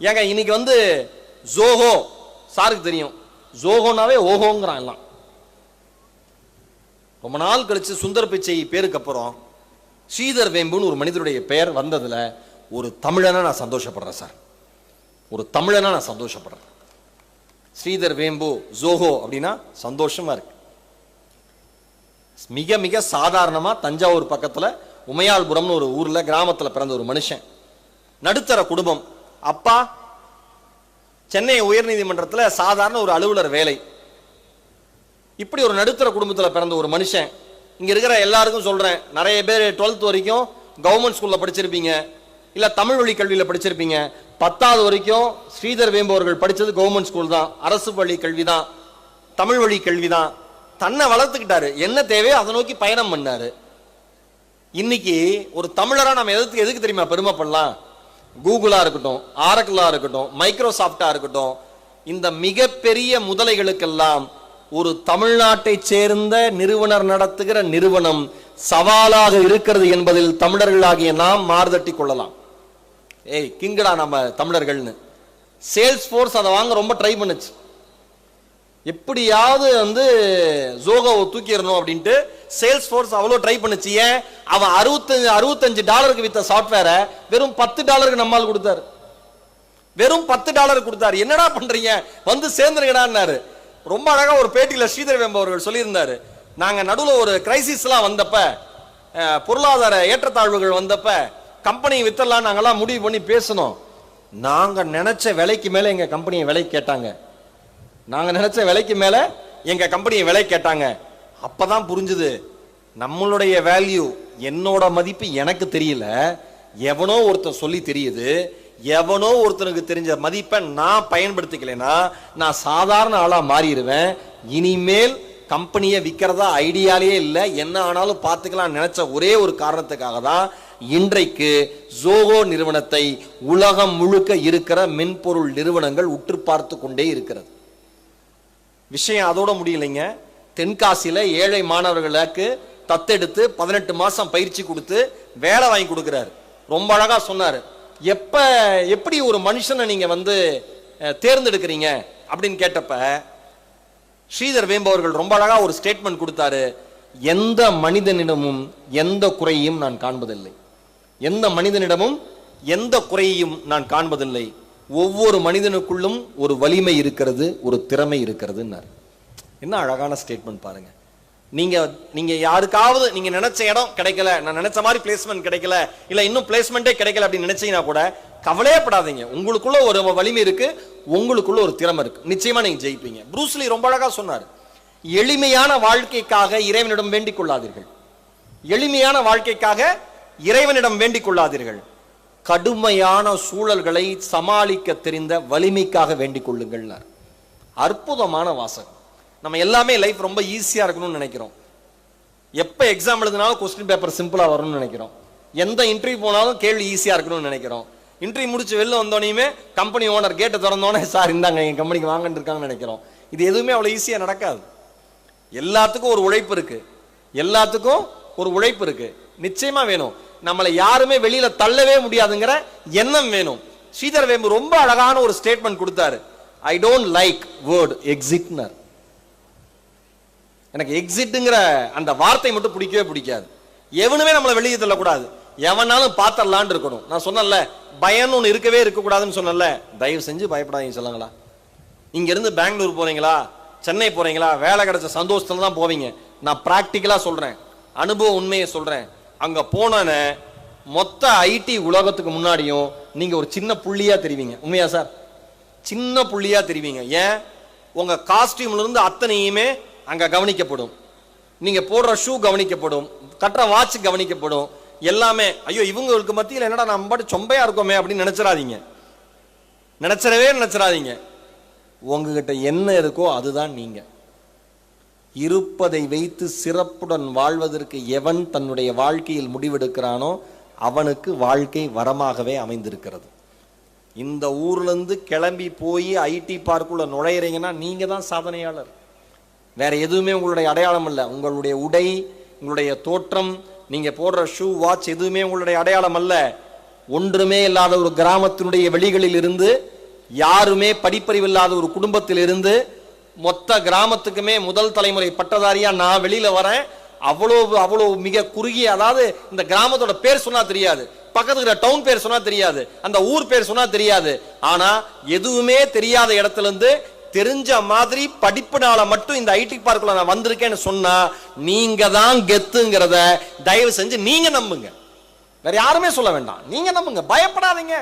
ஏங்க இன்னைக்கு வந்து ஜோஹோ சாருக்கு தெரியும். ஜோஹோனாவே ஓஹோங்கிறான் எல்லாம். ரொம்ப நாள் கழிச்சு சுந்தர் பிச்சை பேருக்கு அப்புறம் ஸ்ரீதர் வேம்புன்னு ஒரு மனிதருடைய பெயர் வந்ததுல ஒரு தமிழனா நான் சந்தோஷப்படுறேன் சார். ஒரு தமிழனா நான் சந்தோஷப்படுறேன். ஸ்ரீதர் வேம்பு ஜோஹோ அப்படின்னா சந்தோஷமா இருக்கு. மிக மிக சாதாரணமா தஞ்சாவூர் பக்கத்துல உமையாள்புரம்னு ஒரு ஊர்ல கிராமத்துல பிறந்த ஒரு மனுஷன். நடுத்தர குடும்பம். அப்பா சென்னை உயர்நீதிமன்றத்தில் சாதாரண ஒரு அலுவலர் வேலை. இப்படி ஒரு நடுத்தர குடும்பத்தில் பிறந்த ஒரு மனுஷன். இங்கே இருக்கிற எல்லாருக்கும் சொல்கிறேன் நிறைய பேர் 12th வரைக்கும் கவர்மெண்ட் ஸ்கூலில் படிச்சிருப்பீங்க இல்லை தமிழ் வழி கல்வியில் படிச்சிருப்பீங்க. பத்தாவது வரைக்கும் ஸ்ரீதர் வேம்பு அவர்கள் கவர்மெண்ட் ஸ்கூல் தான் அரசு பள்ளி கல்வி தான் தமிழ் வழி கல்வி தான். தன்னை வளர்த்துக்கிட்டாரு. என்ன தேவையோ அதை நோக்கி பயணம் பண்ணாரு. இன்னைக்கு ஒரு தமிழராக நம்ம எதுக்கு எதுக்கு தெரியுமா பெருமைப்படலாம் கூகுளாக இருக்கட்டும் ஆரக்கிளாக இருக்கட்டும் மைக்ரோசாஃப்டாக இருக்கட்டும் இந்த மிகப்பெரிய முதலைகளுக்கெல்லாம் ஒரு தமிழ்நாட்டை சேர்ந்த நிறுவனர் நடத்துகிற நிறுவனம் சவாலாக இருக்கிறது என்பதில் தமிழர்களாகிய நாம் மாறுதட்டி கொள்ளலாம். ஏய் கிங்கடா நம்ம தமிழர்கள்னு. சேல்ஸ் ஃபோர்ஸ் அதை வாங்க ரொம்ப ட்ரை பண்ணுச்சு. எப்படியாவது வந்து ஜோகோவை தூக்கிடணும் அப்படின்ட்டு சேல்ஸ் ஃபோர்ஸ் அவ்வளோ ட்ரை பண்ணுச்சு. ஏன்? அவன் அறுபத்தஞ்சு அறுபத்தஞ்சு டாலருக்கு வித்த சாஃப்ட்வேரை வெறும் பத்து டாலருக்கு நம்மால் கொடுத்தாரு. வெறும் பத்து டாலர் கொடுத்தாரு. என்னடா பண்றீங்க? வந்து சேர்ந்துருங்கடான்னாரு. ரொம்ப அழகா ஒரு பேட்டியில் ஸ்ரீதர் வேம்பு அவர்கள் சொல்லியிருந்தாரு. நாங்க நடுவில் ஒரு கிரைசிஸ்லாம் வந்தப்ப பொருளாதார ஏற்றத்தாழ்வுகள் வந்தப்ப கம்பெனி வித்தரலாம் நாங்கெல்லாம் முடிவு பண்ணி பேசணும் நாங்க நினைச்ச விலைக்கு மேல எங்க கம்பெனியை விலை கேட்டாங்க. நாங்கள் நினைச்ச விலைக்கு மேலே எங்கள் கம்பெனியை விலை கேட்டாங்க. அப்போ தான் புரிஞ்சுது. நம்மளுடைய வேல்யூ என்னோட மதிப்பு எனக்கு தெரியல. எவனோ ஒருத்தன் சொல்லி தெரியுது. எவனோ ஒருத்தனுக்கு தெரிஞ்ச மதிப்பை நான் பயன்படுத்திக்கலைன்னா நான் சாதாரண ஆளாக மாறிடுவேன். இனிமேல் கம்பெனியை விற்கிறதா ஐடியாலே இல்லை. என்ன ஆனாலும் பார்த்துக்கலாம் நினச்ச ஒரே ஒரு காரணத்துக்காக தான் இன்றைக்கு ஜோகோ நிறுவனத்தை உலகம் முழுக்க இருக்கிற மென்பொருள் நிறுவனங்கள் உற்று பார்த்து கொண்டே இருக்கிறது. விஷயம் அதோட முடியலைங்க. தென்காசியில் ஏழை மாணவர்களுக்கு தத்தெடுத்து பதினெட்டு மாதம் பயிற்சி கொடுத்து வேலை வாங்கி கொடுக்குறாரு. ரொம்ப அழகாக சொன்னார். எப்போ எப்படி ஒரு மனுஷனை நீங்கள் வந்து தேர்ந்தெடுக்கிறீங்க அப்படின்னு கேட்டப்ப ஸ்ரீதர் வேம்பு அவர்கள் ரொம்ப அழகாக ஒரு ஸ்டேட்மெண்ட் கொடுத்தாரு. எந்த மனிதனிடமும் எந்த குறையும் நான் காண்பதில்லை. எந்த மனிதனிடமும் எந்த குறையையும் நான் காண்பதில்லை. ஒவ்வொரு மனிதனுக்குள்ளும் ஒரு வலிமை இருக்கிறது ஒரு திறமை இருக்கிறதுன்னாரு. என்ன அழகான ஸ்டேட்மெண்ட் பாருங்க. நீங்க நீங்க யாருக்காவது நீங்க நினைச்ச இடம் கிடைக்கல நான் நினைச்ச மாதிரி பிளேஸ்மெண்ட் கிடைக்கல இல்ல இன்னும் பிளேஸ்மெண்ட்டே கிடைக்கல அப்படின்னு நினைச்சீங்கன்னா கூட கவலையே படாதீங்க உங்களுக்குள்ள ஒரு வலிமை இருக்கு உங்களுக்குள்ள ஒரு திறமை இருக்கு. நிச்சயமா நீங்க ஜெயிப்பீங்க. ப்ரூஸ்லி ரொம்ப அழகா சொன்னார். எளிமையான வாழ்க்கைக்காக இறைவனிடம் வேண்டிக் கொள்ளாதீர்கள். எளிமையான வாழ்க்கைக்காக இறைவனிடம் வேண்டிக் கொள்ளாதீர்கள். கடுமையான சூழல்களை சமாளிக்க தெரிந்த வலிமைக்காக வேண்டிக் கொள்ளுங்கள்னார். அற்புதமான வாசகம். நம்ம எல்லாமே லைஃப் ரொம்ப ஈஸியாக இருக்கணும்னு நினைக்கிறோம். எப்போ எக்ஸாம் எழுதினாலும் கொஸ்டின் பேப்பர் சிம்பிளாக வரும்னு நினைக்கிறோம். எந்த இன்டர்வியூ போனாலும் கேள்வி ஈஸியாக இருக்கணும்னு நினைக்கிறோம். இன்டர்வியூ முடிச்சு வெளில வந்தோடனே கம்பெனி ஓனர் கேட்டை திறந்தோடனே சார் இந்தாங்க என் கம்பெனிக்கு வாங்கன்னு இருக்காங்கன்னு நினைக்கிறோம். இது எதுவுமே அவ்வளோ ஈஸியாக நடக்காது. எல்லாத்துக்கும் ஒரு உழைப்பு இருக்குது எல்லாத்துக்கும் ஒரு உழைப்பு இருக்குது நிச்சயமாக வேணும். நம்மளை யாருமே வெளியில தள்ளவே முடியாதுங்கிற எண்ணம் வேணும். ஸ்ரீதர் வேம்பு ரொம்ப அழகான ஒரு ஸ்டேட்மெண்ட் கொடுத்தாரு. ஐ டோன்ட் லைக் வேர்ட் எக்ஸிட்னர் எனக்கு எக்ஸிட்டுங்கிற அந்த வார்த்தை மட்டும் பிடிக்கவே பிடிக்காது. எவனுமே நம்மளை வெளியே தள்ளக்கூடாது. எவனாலும் பார்த்தரலான் இருக்கணும். நான் சொன்னேன்ல பயம்னு ஒன்று இருக்கவே இருக்கக்கூடாதுன்னு சொன்னேன்ல தயவு செஞ்சு பயப்படாதீங்க சொல்லுங்களா. இங்க இருந்து பெங்களூர் போறீங்களா? சென்னை போறீங்களா? வேலை கிடைச்ச சந்தோஷத்துல தான் போவீங்க. நான் பிராக்டிக்கலா சொல்றேன். அனுபவ உண்மையை சொல்றேன். அங்கே போனோன்னே மொத்த ஐடி உலகத்துக்கு முன்னாடியும் நீங்கள் ஒரு சின்ன புள்ளியாக தெரிவிங்க. உண்மையா சார்? சின்ன புள்ளியாக தெரிவிங்க. ஏன்? உங்கள் காஸ்டியூம்லேருந்து அத்தனையுமே அங்கே கவனிக்கப்படும். நீங்கள் போடுற ஷூ கவனிக்கப்படும். கட்டுற வாட்ச் கவனிக்கப்படும். எல்லாமே ஐயோ இவங்களுக்கு மத்தியில் என்னடா நம்ம பாட்டு சொம்பையாக இருக்கோமே அப்படின்னு நினச்சிடாதீங்க நினச்சிடவே நினச்சிடாதீங்க உங்ககிட்ட என்ன இருக்கோ அதுதான் நீங்கள் இருப்பதை வைத்து சிறப்புடன் வாழ்வதற்கு எவன் தன்னுடைய வாழ்க்கையில் முடிவெடுக்கிறானோ அவனுக்கு வாழ்க்கை வரமாகவே அமைந்திருக்கிறது. இந்த ஊர்லேருந்து கிளம்பி போய் ஐடி பார்க்குள்ளே நுழையிறீங்கன்னா நீங்கள் தான் சாதனையாளர். வேற எதுவுமே உங்களுடைய அடையாளம் அல்ல உங்களுடைய உடை உங்களுடைய தோற்றம் நீங்கள் போடுற ஷூ வாட்ச் எதுவுமே உங்களுடைய அடையாளம் அல்ல. ஒன்றுமே இல்லாத ஒரு கிராமத்தினுடைய வெளிகளில் இருந்து யாருமே படிப்பறிவு இல்லாத ஒரு குடும்பத்தில் இருந்து மொத்த கிராமத்துக்குமே முதல் தலைமுறை பட்டதாரியாக நான் வெளியில் வரேன். அவ்வளோ அவ்வளோ மிக குறுகிய அதாவது இந்த கிராமத்தோட பேர் சொன்னால் தெரியாது. பக்கத்துல இருக்கிற டவுன் பேர் சொன்னா தெரியாது. அந்த ஊர் பேர் சொன்னா தெரியாது. ஆனா எதுவுமே தெரியாத இடத்துல இருந்து தெரிஞ்ச மாதிரி படிப்புனால மட்டும் இந்த ஐடி பார்க்குள்ள நான் வந்திருக்கேன்னு சொன்னா நீங்க தான் கெத்துங்கிறத தயவு செஞ்சு நீங்க நம்புங்க. வேற யாருமே சொல்ல வேண்டாம். நீங்க நம்புங்க. பயப்படாதீங்க.